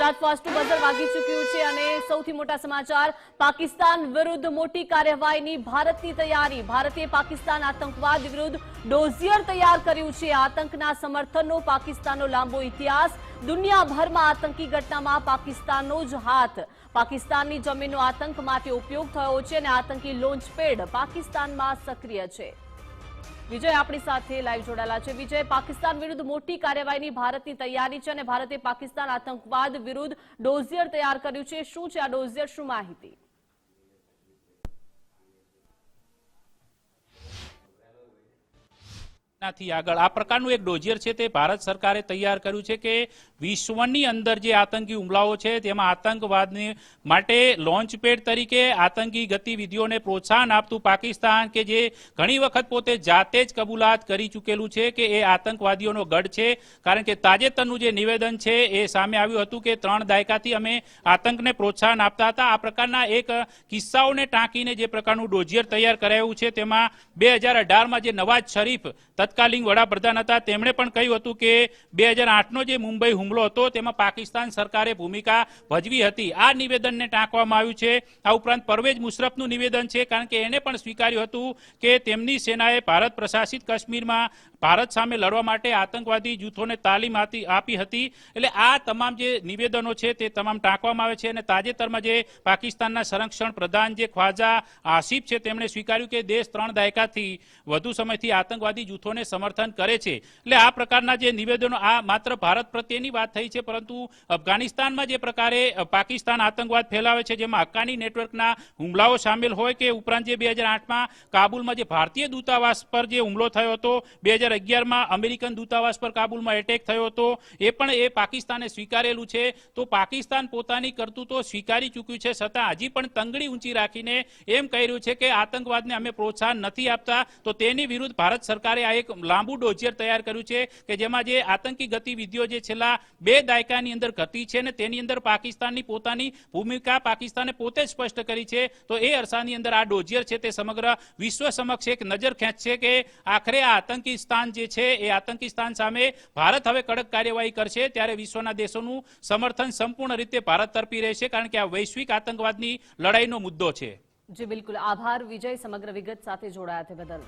Gujarat first buzzer વાગી ચૂક્યું છે અને સૌથી મોટા સમાચાર, પાકિસ્તાન વિરુદ્ધ મોટી કાર્યવાહીની ભારતની તૈયારી. ભારતે પાકિસ્તાન આતંકવાદ વિરુદ્ધ ડોઝિયર તૈયાર કર્યું છે. આતંકના સમર્થનનો પાકિસ્તાનનો લાંબો ઇતિહાસ, દુનિયાભરમાં આતંકી ઘટનામાં પાકિસ્તાનનો જ હાથ. પાકિસ્તાનની જમીનનો આતંક માટે ઉપયોગ થયો છે અને આતંકી લોન્ચપેડ પાકિસ્તાનમાં સક્રિય છે. વિજય આપણી સાથે લાઈવ જોડાયેલા છે. વિજય, પાકિસ્તાન વિરુદ્ધ મોટી કાર્યવાહીની ભારતની તૈયારી છે અને ભારતે પાકિસ્તાન આતંકવાદ વિરુદ્ધ ડોઝિયર તૈયાર કર્યું છે. શું છે આ ડોઝિયર? શું માહિતી? નાથી આગળ. આ પ્રકારનું એક ડોઝિયર છે તે ભારત સરકારે તૈયાર કર્યું છે કે વિશ્વની અંદર જે આતંકી હુમલાઓ છે તેમાં આતંકવાદને માટે લોન્ચપેડ તરીકે આતંકી ગતિવિધિઓને પ્રોત્સાહન આપતું પાકિસ્તાન કે જે ઘણી વખત પોતે જાતે જ કબૂલાત કરી ચૂકેલું છે કે એ આતંકવાદીઓનો ગઢ છે. કારણ કે તાજેતરનું જે નિવેદન છે એ સામે આવ્યું હતું કે ત્રણ દાયકાથી અમે આતંકને પ્રોત્સાહન આપતા હતા. આ પ્રકારના એક કિસ્સાઓને ટાંકીને જે પ્રકારનું ડોઝિયર તૈયાર કરાયું છે તેમાં બે હજાર અઢારમાં જે નવાજ શરીફ તત્કાલીન વડાપ્રધાન હતા. તેમણે પણ કહ્યું હતું કે બે હજાર આઠનો જે મુંબઈ હુમલો હતો, તેમાં પાકિસ્તાન સરકારે ભૂમિકા ભજવી હતી. આ નિવેદનને ટાંકવામાં આવ્યું છે. આ ઉપરાંત પરવેજ મુશરફનું નિવેદન છે, કારણ કે એને પણ સ્વીકાર્યું હતું કે તેમની સેનાએ ભારત પ્રશાસિત કાશ્મીરમાં ભારત સામે લડવા માટે આતંકવાદી જૂથોને તાલીમ આપી હતી. એટલે આ તમામ જે નિવેદનો છે તે તમામ ટાંકવામાં આવે છે અને તાજેતરમાં જે પાકિસ્તાનના સંરક્ષણ પ્રધાન જે ખ્વાજા આસિફ છે, તેમણે સ્વીકાર્યું કે દેશ ત્રણ દાયકાથી વધુ સમયથી આતંકવાદી જૂથોને સમર્થન કરે છે. એટલે આ પ્રકારના જે નિવેદનો, આ માત્ર ભારત પ્રત્યેની વાત થઈ છે, પરંતુ અફઘાનિસ્તાનમાં જે પ્રકારે પાકિસ્તાન આતંકવાદ ફેલાવે છે, જેમાં હક્કાની નેટવર્કના હુમલાઓ સામેલ હોય કે ઉપરાંત જે બે હજાર આઠમાં કાબુલમાં જે ભારતીય દૂતાવાસ પર જે હુમલો થયો હતો, બે હજાર અગિયારમાં અમેરિકન દૂતાવાસ પર કાબુલમાં એટેક થયો હતો. એ પણ એ પાકિસ્તાને સ્વીકારેલું છે. તો પાકિસ્તાન પોતાની કરતૂતો સ્વીકારી ચૂક્યું છે છતાં હજી પણ તંગડી ઊંચી રાખીને એમ કહી રહ્યું છે કે આતંકવાદને અમે પ્રોત્સાહન નથી આપતા. તો તેની વિરુદ્ધ ભારત સરકારે આ એક લાંબુ ડોઝિયર તૈયાર કર્યું છે કે જેમાં જે આતંકી ગતિવિધિઓ જે છેલ્લા બે દાયકાની અંદર ઘટી છે ને તેની અંદર પાકિસ્તાનની પોતાની ભૂમિકા પાકિસ્તાને પોતે સ્પષ્ટ કરી છે. તો એ અરસાની અંદર આ ડોઝિયર છે તે સમગ્ર વિશ્વ સમક્ષ એક નજર ખેંચશે કે આખરે આ આતંકી સ્થાન જે છે એ આતંકી સામે ભારત હવે કડક કાર્યવાહી કરશે ત્યારે વિશ્વના દેશોનું સમર્થન સંપૂર્ણ રીતે ભારત તરફી રહેશે કારણ કે આ વૈશ્વિક આતંકવાદની લડાઈનો મુદ્દો છે. જી, બિલકુલ. આભાર. વિજય સમગ્ર વિગત સાથે જોડાયા તે બદલ.